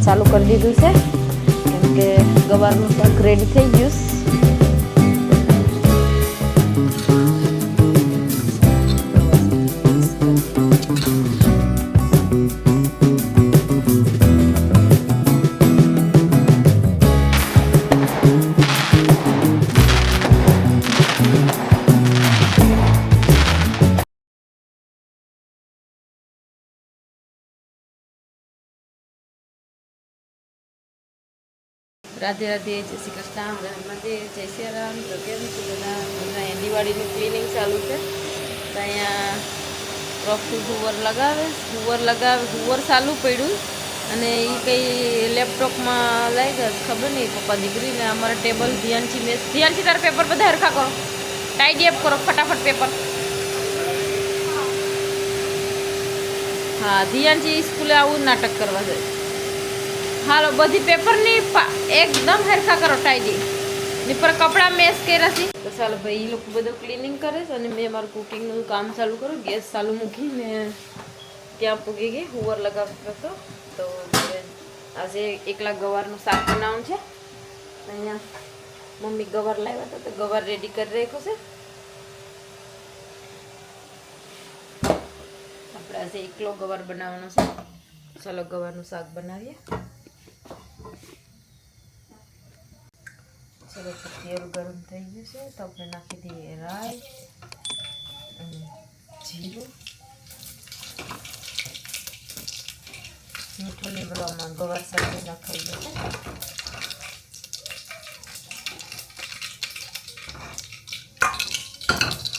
ચાલુ કરી દીધું છે. કેમ કે ગવારનું શાક રેડી થઈ ગયું રાધે રાધે, જય શ્રી કૃષ્ણ રામરાધે જય શ્રી રામ, તો કેમ છે બધા? દિવાળીનું ક્લિનિંગ ચાલુ છે. તો અહીંયા પ્રફુલ હુવર લગાવે હુવર લગાવે હુવર ચાલુ પડ્યું. અને એ કંઈ લેપટોપમાં લઈ ગયા, ખબર નહીં, પપ્પા દીકરીને અમારા ટેબલ ધ્યાનથી મેં ધ્યાનથી તારા પેપર બધા હરખા કરો. ટાઈડી અપ કરો, ફટાફટ પેપર હા, ધ્યાનથી સ્કૂલે આવું નાટક કરવા જાય. હાલો, બધી પેપરની એકદમ હરખા કરો ટાઈડી ની પર કપડાં મેસ કર્યા છે. તો ચાલો ભાઈ એ લોકો બધું ક્લિનિંગ કરે છે અને મેં મારું કુકિંગનું કામ ચાલુ કરું ગેસ ચાલુ મૂકીને ત્યાં પૂગી ગઈ, હુવર લગાવતો હતો. તો આજે એકલા ગવારનું શાક બનાવવાનું છે. અહીંયા મમ્મી ગવાર લાવ્યા હતા, તો ગવાર રેડી કરી રાખ્યો છે. આપણે આજે એકલો ગવાર બનાવવાનો છે. ચાલો ગવારનું શાક બનાવીએ. ચલો તેલ ગરમ થઈ ગયું છે તો આપણે નાખી દઈએ રાઈ અને જીરું મીઠું લીમડામાં ગવાર સાથે નાખાઈ જશે જ્યાં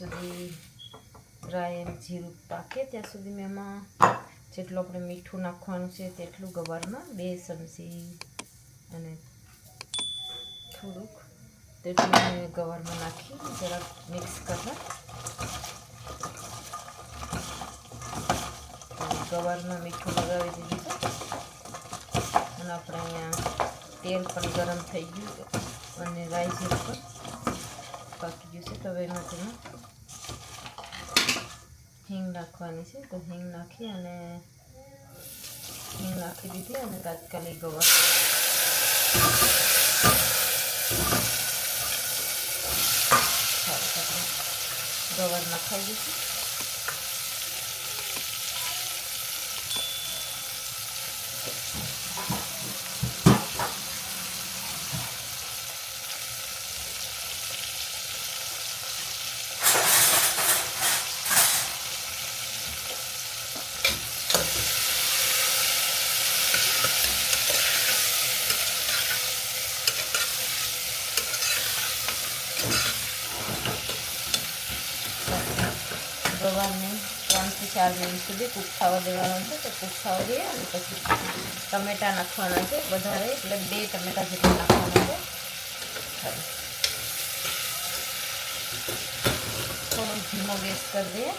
સુધી ડ્રાય જીરું પાકે, ત્યાં સુધી મેં એમાં જેટલું આપણે મીઠું નાખવાનું છે તેટલું ગવારમાં બે ચમચી અને થોડુંક તેટલું મેં ગવારમાં નાખી જરાક મિક્સ કરવા. ગવારમાં મીઠું લગાવી દીધું અને આપણે અહીંયા તેલ પણ ગરમ થઈ ગયું અને રાઈ જીરું પણ પાકી ગયું છે. તો હવે એમાં તેમાં હિંગ નાખવાની છે તો હિંગ નાખી અને હિંગ નાખી દીધી અને તાત્કાલિક ગવાર ગવાર નખાઈ દઈશું ગવારને ત્રણથી ચાર મિનિટ સુધી કૂક થવા દેવાનો છે, તો કૂક થવા દઈએ અને પછી ટમેટાં નાખવાના છે વધારે એટલે બે ટમેટાં જેટલા નાખવાના છે. સારું. થોડો ધીમો ગેસ કરી દઈએ.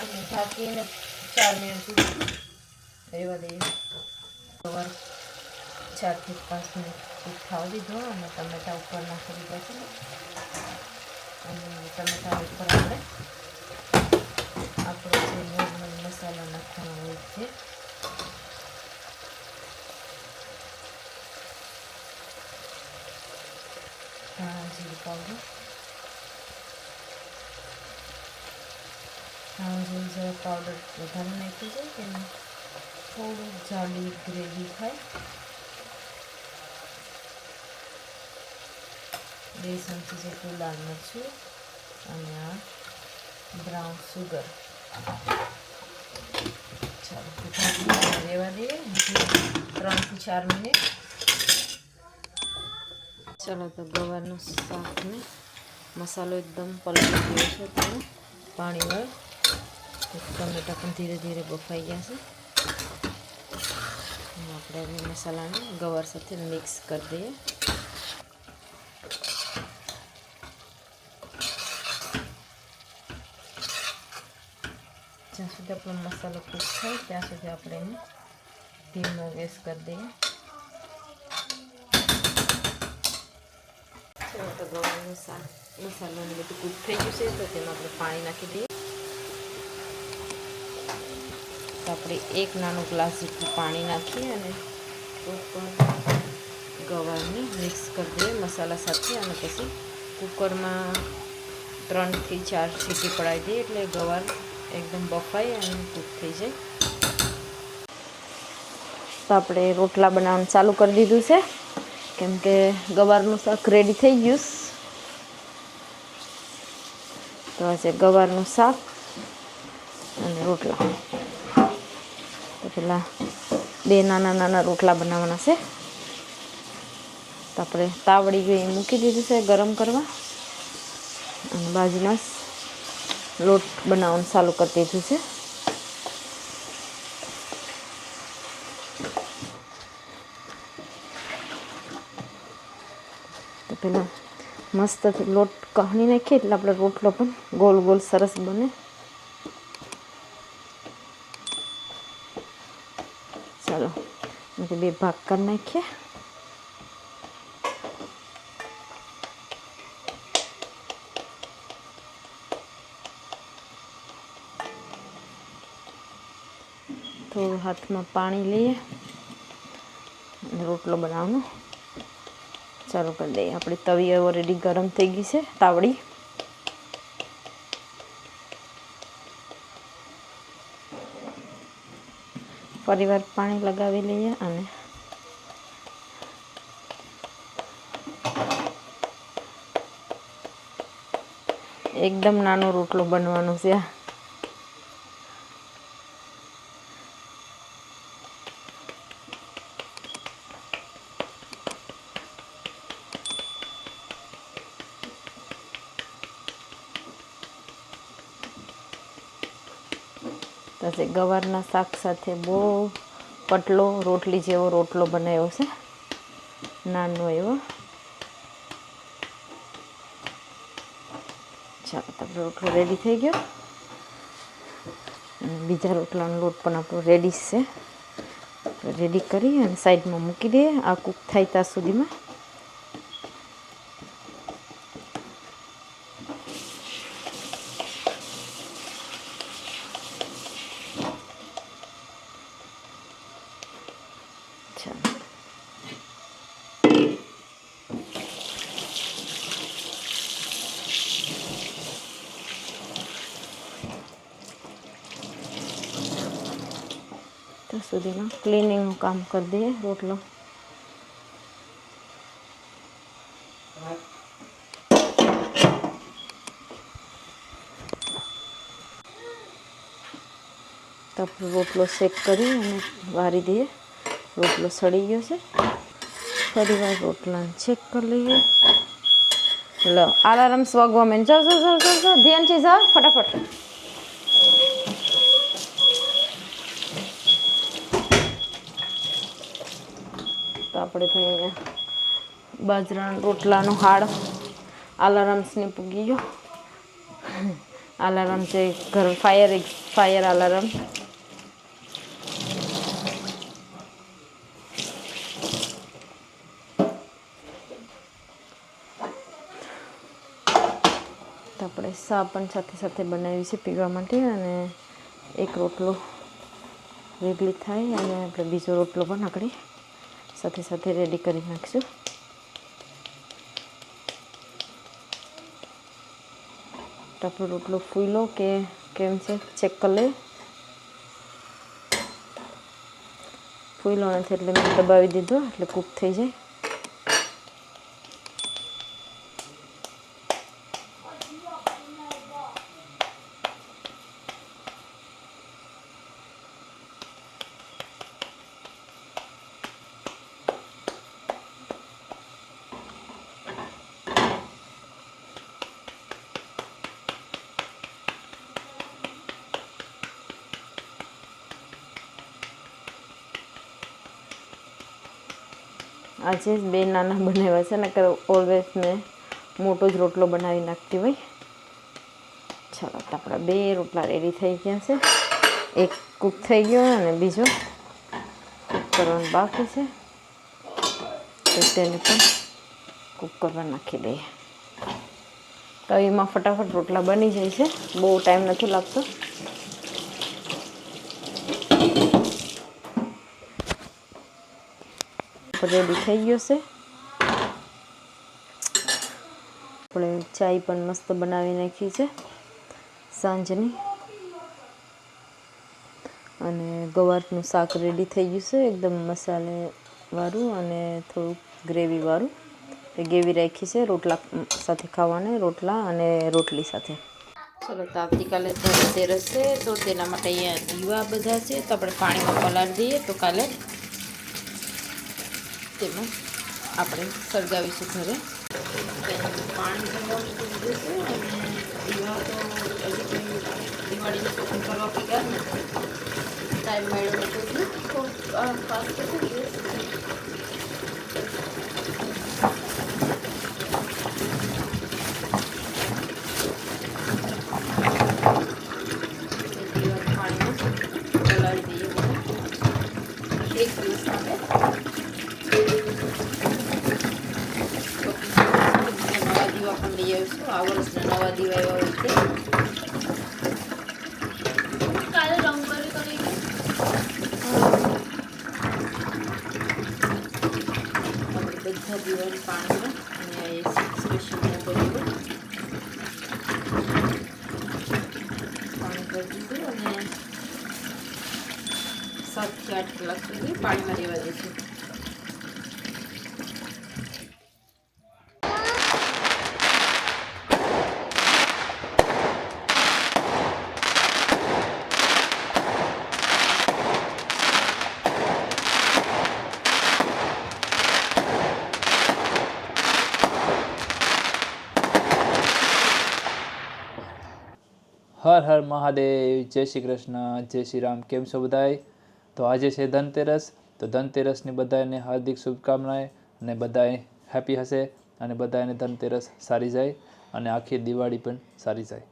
અને ઢાંકીને ચાર મિનિટ સુધી રહેવા દઈએ. ગવાર ચારથી પાંચ મિનિટ કૂક થવા દીધો અને ટમેટા ઉપર નાખી દીધા છે. અને ટમેટા ઉપર આપણે આપણો જે નોર્મલ મસાલા નાખવાનો હોય છે ધાણા જીરું પાવડર ધાણા જીરું જરા પાવડર વધારે નાખ્યું છે કે થોડું જાડી ગ્રેવી થાય બે ચમચી જેટલું લાલ મરચું અને આ બ્રાઉન સુગર ચાલો રહેવા દઈએ. ત્રણથી ચાર મિનિટ. ચાલો, તો ગવારનું શાકને મસાલો એકદમ પલટી ગયો છે તમે પાણી વળે ટમેટા પણ ધીરે ધીરે બફાઈ ગયા છે. આપણે મસાલાને ગવાર સાથે મિક્સ કરી દઈએ. જ્યાં સુધી આપણો મસાલો કૂક થાય, ત્યાં સુધી આપણે એને ધીમો ગેસ કરી દઈએ. તો ગવાનું શાક મસાલો ને બધું કૂક થઈ ગયું છે, તો તેમાં આપણે પાણી નાખી દઈએ. તો આપણે એક નાનો ગ્લાસ જેટલું પાણી નાખીએ અને ઉપર ગવારને મિક્સ કરી દઈએ મસાલા સાથે અને પછી કુકરમાં ત્રણથી ચાર સીટી પડાવી દઈએ એટલે ગવાર એકદમ બફાઈ અને કૂક થઈ જાય. તો આપણે રોટલા બનાવવાનું ચાલુ કરી દીધું છે. કેમ કે ગવારનું શાક રેડી થઈ ગયું તો આજે ગવારનું શાક અને રોટલા. તો પેલા બે નાના નાના રોટલા બનાવવાના છે. તો આપણે તાવડી મૂકી દીધું છે ગરમ કરવા. અને બાજુના લોટ બનાવવાનું ચાલુ કરી દીધું છે. તો પેલા મસ્ત લોટ કહણી નાખીએ એટલે આપણે રોટલો પણ ગોલ ગોલ સરસ બને. ચાલો બે ભાગ કરી નાખીએ થોડું હાથમાં પાણી લઈએ રોટલો બનાવવાનો. ચાલુ કરી દઈએ. આપણી તવી ઓલરેડી ગરમ થઈ ગઈ છે, તાવડી. ફરીવાર પાણી લગાવી લઈએ અને એકદમ નાનો રોટલો બનવાનો છે. આ પછી ગવારના શાક સાથે બહુ પટલો, રોટલી જેવો રોટલો બનાવ્યો છે. નાનો એવો. ચાલો તો રોટલો રેડી થઈ ગયો. બીજા રોટલાનો લોટ પણ આપણો રેડી છે. રેડી કરી અને સાઈડમાં મૂકી દઈએ. આ કૂક થાય ત્યાં સુધીમાં. ત્યાં સુધીમાં ક્લિનિંગનું કામ કરી દઈએ રોટલો. તો રોટલો શેક કરી અને વારી દઈએ. રોટલો સડી ગયો છે. ફરી વાર રોટલાને ચેક કરી લઈએ. લો, આલારામ વાગવા મેં જાઓ જાઓ ચાલ ધ્યાનથી જાઓ. ફટાફટ તો આપણે ભાઈ અહીંયા બાજરાના રોટલાનો હાડ આલારામ્સને પૂગી ગયો. અલાર્મ છે, ઘર ફાયર ફાયર આલારામ આપણે સા પણ સાથે સાથે બનાવી છે પીવા માટે અને એક રોટલો વેગલી થાય અને આપણે બીજો રોટલો પણ આપણે સાથે સાથે રેડી કરી નાખીશું. આપણો રોટલો ફૂલો કે કેમ છે? ચેક કરી લે. ફૂલો નથી એટલે મેં દબાવી દીધો, એટલે કૂક થઈ જાય. આજે બે નાના બનાવ્યા છે ને ઓલવેઝ મેં મોટો જ રોટલો બનાવી નાખતી હોય. ચાલો આપણા બે રોટલા રેડી થઈ ગયા છે. એક કૂક થઈ ગયો અને બીજો કૂક કરવાનું બાકી છે. તો તેને પણ કૂક કરવા નાખી દઈએ. તો એમાં ફટાફટ રોટલા બની જાય છે. બહુ ટાઈમ નથી લાગતો. રેડી થઈ ગયો છે. આપણે ચાય પણ મસ્ત બનાવી નાખી છે. સાંજની. અને ગવારનું શાક રેડી થઈ ગયું છે. એકદમ મસાલેવાળું અને થોડુંક ગ્રેવીવાળું. ગ્રેવી રાખી છે રોટલા સાથે ખાવાને, રોટલા અને રોટલી સાથે. ચલો તો આવતીકાલે ધનતેરસ છે તો તેના માટે અહીંયા દીવા બધા છે. તો આપણે પાણીમાં પલાળી દઈએ. તો કાલે તેમાં આપણે સળગાવીશું ઘરે. પાણી ભરવાનું તો બધું છે અને દીવા તો હજી કોઈ દિવાળીની શોપિંગ કરવા ગયા ને ટાઈમ મળ્યો નથી એટલે થોડુંક ફાસ્ટ થઈ ગયું દીવા પાણીમાં પલાળી દઈએ બધા એક દિવસ માટે નવા દીવા પણ લઈ આવીશું આ વર્ષના નવા દીવા એવા હોય છે કાલે રંગોળી કરી આપણે બધા દીવાની પાણીમાં અને આ એ સ્પેશિયલ મોટો દીવો પાણી કરી દીધું અને સાતથી આઠ કલાક સુધી પાણીમાં રહેવા દઈશું મહાદેવ, જય શ્રી કૃષ્ણ, જય શ્રી રામ. કેમ છો બધાય? તો આજે છે ધનતેરસ. તો ધનતેરસની બધાને હાર્દિક શુભકામનાએ અને બધાએ હેપી હશે અને બધાને ધનતેરસ સારી જાય અને આખી દિવાળી પણ સારી જાય.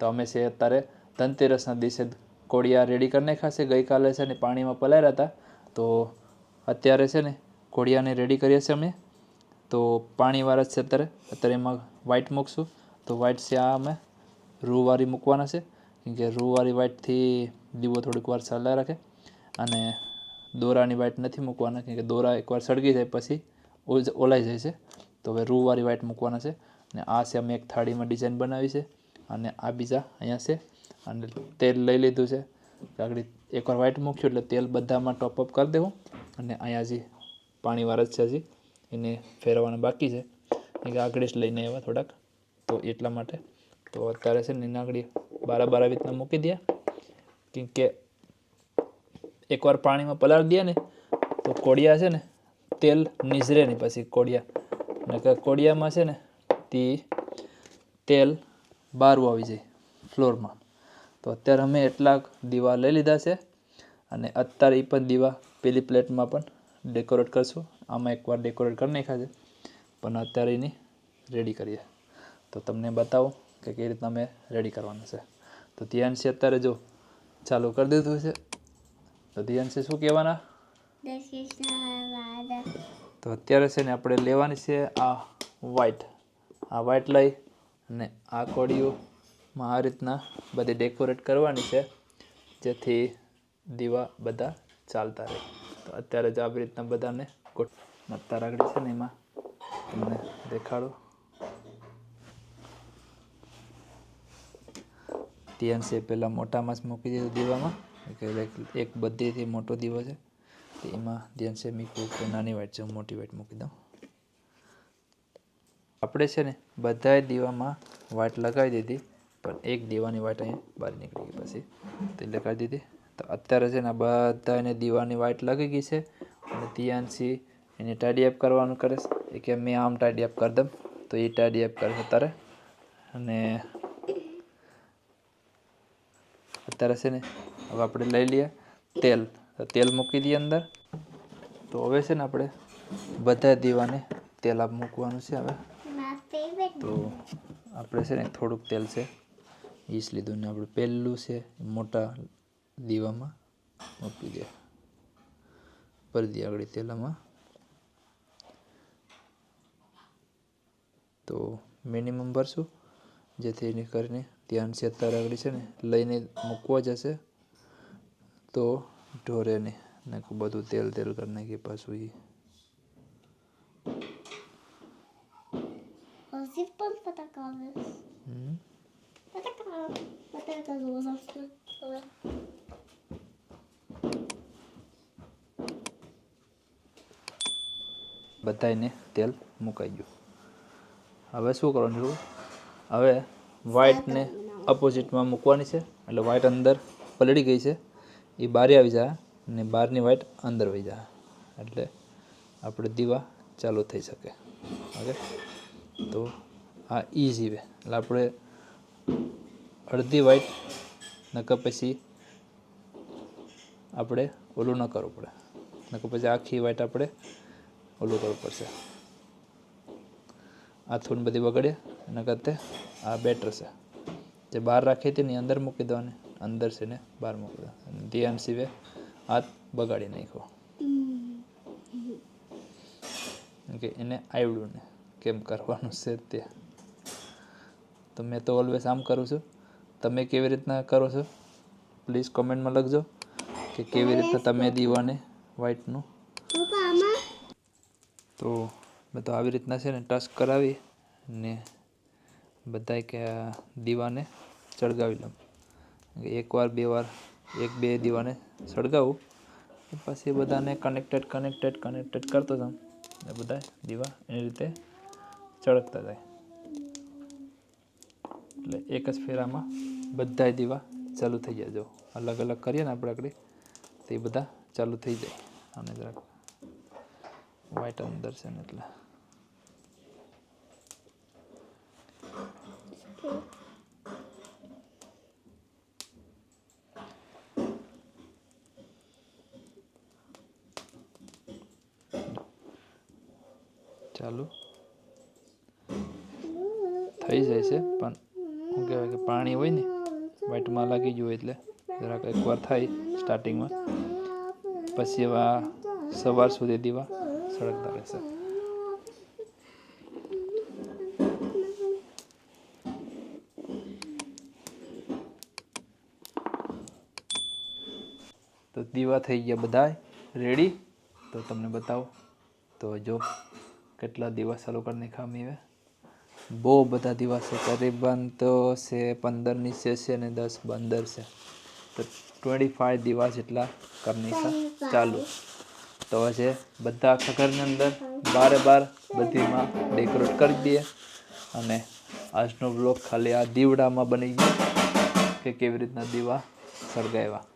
તો અમે છે અત્યારે ધનતેરસના દિવસે કોળિયા રેડી કરી નાખ્યા છે. ગઈકાલે છે ને પાણીમાં પલાળ્યા હતા. તો અત્યારે છે ને કોળિયાને રેડી કરીએ છીએ અમે. તો પાણીવાળા છે અત્યારે. અત્યારે એમાં વ્હાઈટ મૂકશું. તો વ્હાઈટ છે આ અમે. રૂવારી મૂકવાના છે. કે રૂવાળી વાઇટથી દીવો થોડીક વાર સલાહ રાખે અને દોરાની વાઇટ નથી મૂકવાના, કેમ કે દોરા એકવાર સળગી જાય પછી ઓલાઈ જાય છે. તો હવે રૂવાળી વાઇટ મૂકવાના છે અને આ છે અમે એક થાળીમાં ડિઝાઇન બનાવી છે અને આ બીજા અહીંયા છે અને તેલ લઈ લીધું છે. આગળ એકવાર વાઇટ મૂક્યું એટલે તેલ બધામાં ટોપઅપ કરી દેવું અને અહીંયા હજી પાણીવાળા જ છે હજી. એને ફેરવવાના બાકી છે. કે આગળ જ લઈને આવ્યા થોડાક. તો એટલા માટે તો અત્યારે છે ને નાગડી બારા બારા રીતના મૂકી દે. કેમ કે એકવાર પાણીમાં પલાળી દે ને, તો કોડિયા છે ને તેલ નીસરે નહીં પછી કોડિયા. નકર કોડિયામાં છે ને તે તેલ બારું આવી જાય ફ્લોરમાં. તો અત્યારે અમે એટલા દીવા લઈ લીધા છે અને અત્યારે એ પણ દીવા પેલી પ્લેટમાં પણ ડેકોરેટ કરશું. આમાં એકવાર ડેકોરેટ કરી નાખ્યા છે. પણ અત્યારે એની રેડી કરીએ. તો તમને બતાવું કે કઈ રીતના મેં રેડી કરવાના છે. તો ધ્યાનથી અત્યારે જો ચાલુ કરી દીધું છે. તો ધ્યાનથી શું કહેવાના? તો અત્યારે છે ને આપણે લેવાની છે આ વ્હાઈટ આ વ્હાઈટ લઈ અને આ કોળીઓમાં આ રીતના બધી ડેકોરેટ કરવાની છે. જેથી દીવા બધા ચાલતા રહે. તો અત્યારે જ આવી રીતના બધાને ગોઠ અત્યારે આગળ છે ને એમાં તમને દેખાડું. ધ્યાન છે પહેલાં મોટામાં માસ મૂકી દીધું દીવામાં. કે એક- બધીથી મોટો દીવો છે. તો એમાં ધ્યાન છે મૂકવું કે નાની વાઇટ છે, હું મોટી વાઇટ મૂકી દઉં. આપણે છે ને બધા દીવામાં વાટ લગાવી દીધી, પણ એક દીવાની વાટ અહીંયા બહાર નીકળી ગઈ પછી. તે લગાવી દીધી. તો અત્યારે છે ને બધા બધાને દીવાની વાટ લાગી ગઈ છે અને ધ્યાનથી એને ટાઈડી અપ કરવાનું કરે છે. કે મેં આમ ટાઈડી અપ કરી દઉં, તો એ ટાઈડી અપ કરે છે અત્યારે અને અત્યારે છે ને, હવે આપણે લઈ લઈએ તેલ. તો તેલ મૂકી દઈએ અંદર. તો હવે છે ને આપણે બધા દીવાને તેલ આપ મૂકવાનું છે હવે. તો આપણે છે ને થોડુંક તેલ છે, ઈસ લીધું ને આપણે પહેલું છે મોટા દીવામાં મૂકી દે ભરી દઈએ આગળ તેલામાં. તો મિનિમમ ભરશું, જેથી એની કરીને ધ્યાનથી અત્યારે આગળ છે ને લઈને મૂકવા જશે. તો ઢોરે નહીં ને બધું તેલ તેલ કરી નાખી પાછું એ. બધાયને તેલ મુકાઈ ગયું. હવે શું કરવાનું હવે વ્હાઈટને અપોઝિટમાં મૂકવાની છે. એટલે વ્હાઇટ અંદર પલળી ગઈ છે. એ બારે આવી જાય અને બહારની વ્હાઇટ અંદર વહી જાય એટલે આપણે દીવા ચાલુ થઈ શકે. ઓકે? તો આ ઇઝી વે એટલે આપણે અડધી વ્હાઇટ નકર પછી આપણે ઓલું ન કરવું પડે. નકર પછી આખી વ્હાઇટ આપણે ઓલું કરવું પડશે. આ થોડી બધી બગડે એના કરતાં આ બેટર છે. જે બહાર રાખી હતી ને અંદર મૂકી દેવાની અંદર છે ને બહાર મૂકી દેવાની ધ્યાન સિવે હાથ બગાડી નાખ્યો. કે એને આવડ્યું ને. કેમ કરવાનું છે તે. તો મેં તો ઓલવેઝ આમ કરું છું. તમે કેવી રીતના કરો છો? પ્લીઝ કોમેન્ટમાં લખજો કે કેવી રીતના તમે દીવાને વ્હાઈટનું તો મેં તો આવી રીતના છે ને ટચ કરાવી ને બધાય કે દીવાને સળગાવી લઉં. એકવાર, બે વાર, એક, બે દીવાને સળગાવું. પછી બધાને કનેક્ટેડ કનેક્ટેડ કનેક્ટેડ કરતો જાઉં. ને બધા દીવા એની રીતે ચળકતા જાય. એટલે એક જ ફેરામાં બધાય દીવા ચાલુ થઈ જાય. જો અલગ અલગ કરીએ ને આપણે આગળ, તો એ બધા ચાલુ થઈ જાય. અને જરાક વાઇટ અંદર છે ને એટલે. ચાલુ થઈ જાય છે, પણ શું કહેવાય કે પાણી હોય ને વ્હાઈટમાં લાગી ગયું હોય એટલે જરાક એકવાર થાય સ્ટાર્ટિંગમાં પછી એવા સવાર સુધી દીવા સળગતા રહેશે. તો દીવા થઈ ગયા બધા રેડી તો તમને બતાવો. તો જો. કેટલા દિવસ ચાલુ કરીને ખામી હવે બહુ બધા દિવસ છે કરીબન તો છે પંદરની છે છે ને દસ પંદર છે. તો ટ્વેન્ટી ફાઈવ દિવસ જેટલા કરની ચાલુ. તો હવે બધા આખા ઘરની અંદર બારે બાર બધીમાં ડેકોરેટ કરી દઈએ. અને આજનો બ્લોગ ખાલી આ દીવડામાં બની ગયો. કે કેવી રીતના દીવા સળગાવ્યા.